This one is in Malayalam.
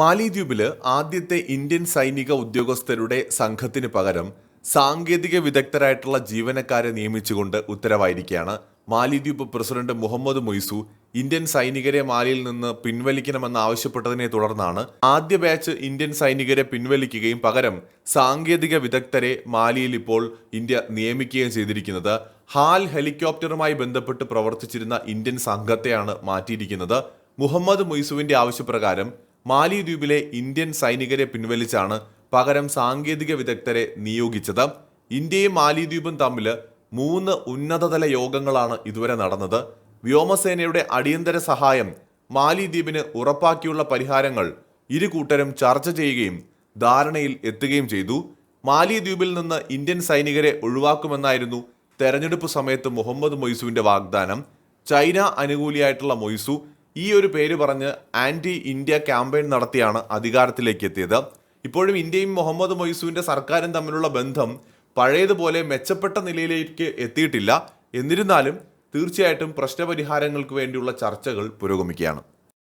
മാലിദ്വീപിൽ ആദ്യത്തെ ഇന്ത്യൻ സൈനിക ഉദ്യോഗസ്ഥരുടെ സംഘത്തിന് പകരം സാങ്കേതിക വിദഗ്ധരായിട്ടുള്ള ജീവനക്കാരെ നിയമിച്ചുകൊണ്ട് ഉത്തരവായിരിക്കുകയാണ്. മാലിദ്വീപ് പ്രസിഡന്റ് മുഹമ്മദ് മൊയ്സു ഇന്ത്യൻ സൈനികരെ മാലിയിൽ നിന്ന് പിൻവലിക്കണമെന്ന് ആവശ്യപ്പെട്ടതിനെ തുടർന്നാണ് ആദ്യ ബാച്ച് ഇന്ത്യൻ സൈനികരെ പിൻവലിക്കുകയും പകരം സാങ്കേതിക വിദഗ്ധരെ മാലിയിൽ ഇപ്പോൾ ഇന്ത്യ നിയമിക്കുകയും ചെയ്തിരിക്കുന്നത്. ഹാൽ ഹെലികോപ്റ്ററുമായി ബന്ധപ്പെട്ട് പ്രവർത്തിച്ചിരുന്ന ഇന്ത്യൻ സംഘത്തെയാണ് മാറ്റിയിരിക്കുന്നത്. മുഹമ്മദ് മൊയ്സുവിന്റെ ആവശ്യപ്രകാരം മാലി ദ്വീപിലെ ഇന്ത്യൻ സൈനികരെ പിൻവലിച്ചാണ് പകരം സാങ്കേതിക വിദഗ്ധരെ നിയോഗിച്ചത്. ഇന്ത്യയും മാലിദ്വീപും തമ്മിൽ മൂന്ന് ഉന്നതതല യോഗങ്ങളാണ് ഇതുവരെ നടന്നത്. വ്യോമസേനയുടെ അടിയന്തര സഹായം മാലിദ്വീപിന് ഉറപ്പാക്കിയുള്ള പരിഹാരങ്ങൾ ഇരു കൂട്ടരും ചർച്ച ചെയ്യുകയും ധാരണയിൽ എത്തുകയും ചെയ്തു. മാലിദ്വീപിൽ നിന്ന് ഇന്ത്യൻ സൈനികരെ ഒഴിവാക്കുമെന്നായിരുന്നു തെരഞ്ഞെടുപ്പ് സമയത്ത് മുഹമ്മദ് മൊയ്സുവിന്റെ വാഗ്ദാനം. ചൈന അനുകൂലിയായിട്ടുള്ള മൊയ്സു ഈ ഒരു പേര് പറഞ്ഞ് ആന്റി ഇന്ത്യ ക്യാമ്പയിൻ നടത്തിയാണ് അധികാരത്തിലേക്ക് എത്തിയത് ഇപ്പോഴും ഇന്ത്യയും മുഹമ്മദ് മൊയ്സുവിന്റെ സർക്കാരും തമ്മിലുള്ള ബന്ധം പഴയതുപോലെ മെച്ചപ്പെട്ട നിലയിലേക്ക് എത്തിയിട്ടില്ല. എന്നിരുന്നാലും തീർച്ചയായിട്ടും പ്രശ്നപരിഹാരങ്ങൾക്ക് വേണ്ടിയുള്ള ചർച്ചകൾ പുരോഗമിക്കുകയാണ്.